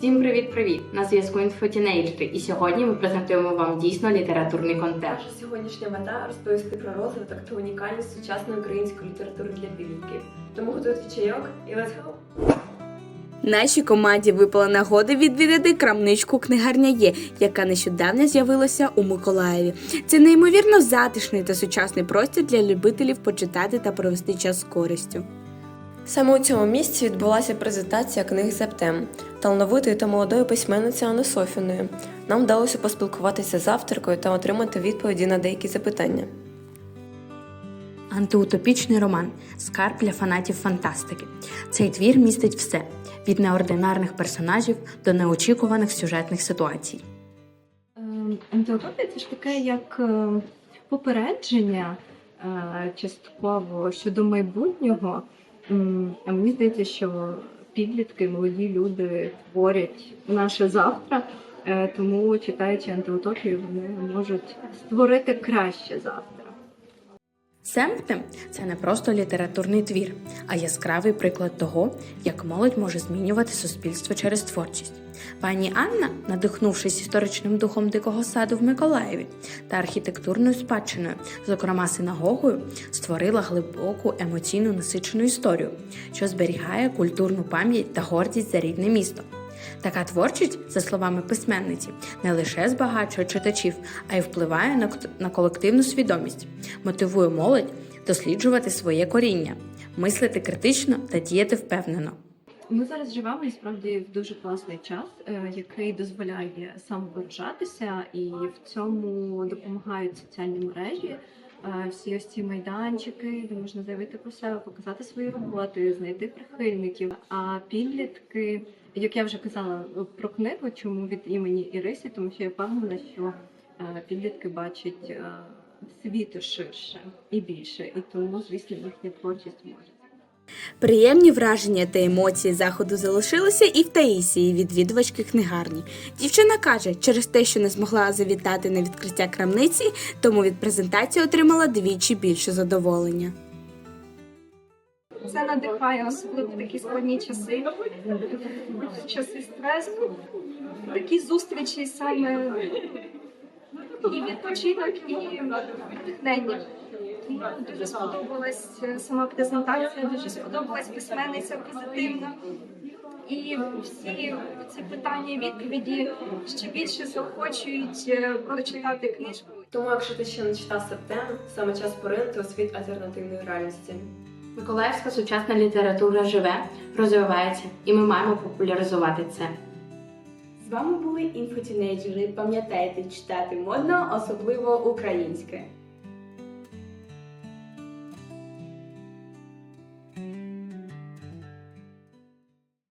Всім привіт-привіт! На зв'язку інфотінейджери, і сьогодні ми презентуємо вам дійсно літературний контент. Наша сьогоднішня мета розповісти про розвиток та унікальність сучасної української літератури для підлітків. Тому готуйте чайок і let's go! Нашій команді випала нагода відвідати крамничку книгарня є, яка нещодавно з'явилася у Миколаєві. Це неймовірно затишний та сучасний простір для любителів почитати та провести час з користю. Саме у цьому місці відбулася презентація книг Септем талановитою та молодою письменницею Анни Софіною. Нам вдалося поспілкуватися з авторкою та отримати відповіді на деякі запитання. Антиутопічний роман Скарб для фанатів фантастики. Цей твір містить все від неординарних персонажів до неочікуваних сюжетних ситуацій. Ем, Антиутопія це ж таке як е, попередження е, частково щодо майбутнього. А мені здається, що підлітки, молоді люди творять наше завтра, е, тому читаючи антиутопію, вони можуть створити краще завтра. Семптем це не просто літературний твір, а яскравий приклад того, як молодь може змінювати суспільство через творчість. Пані Анна, надихнувшись історичним духом дикого саду в Миколаєві та архітектурною спадщиною, зокрема синагогою, створила глибоку емоційно насичену історію, що зберігає культурну пам'ять та гордість за рідне місто. Така творчість, за словами письменниці, не лише збагачує читачів, а й впливає на колективну свідомість, мотивує молодь досліджувати своє коріння, мислити критично та діяти впевнено. Ми зараз живемо і справді в дуже класний час, е, який дозволяє самовиражатися, і в цьому допомагають соціальні мережі. Е, Всі ось ці майданчики, де можна заявити про себе, показати свої роботи, знайти прихильників. А підлітки, як я вже казала про книгу, чому від імені Ірисі, тому що я впевнена, що е, підлітки бачать е, світу ширше і більше, і тому, звісно, їхня творчість може. Приємні враження та емоції заходу залишилися і в Таїсії, відвідувачки книгарні. Дівчина каже, через те, що не змогла завітати на відкриття крамниці, тому від презентації отримала двічі більше задоволення. Це надихає особливо такі складні часи, часи стресу, такі зустрічі саме і відпочинок, і натхнення. Дуже сподобалась е, сама презентація, дуже сподобалась письменниця позитивна. І всі ці питання і відповіді ще більше заохочують е, прочитати книжку. Тому, якщо ти ще не читав Септем, саме час поринути у світ альтернативної реальності. Миколаївська сучасна література живе, розвивається, і ми маємо популяризувати це. Вами були інфотінейджери. Пам'ятайте читати модно, особливо українське.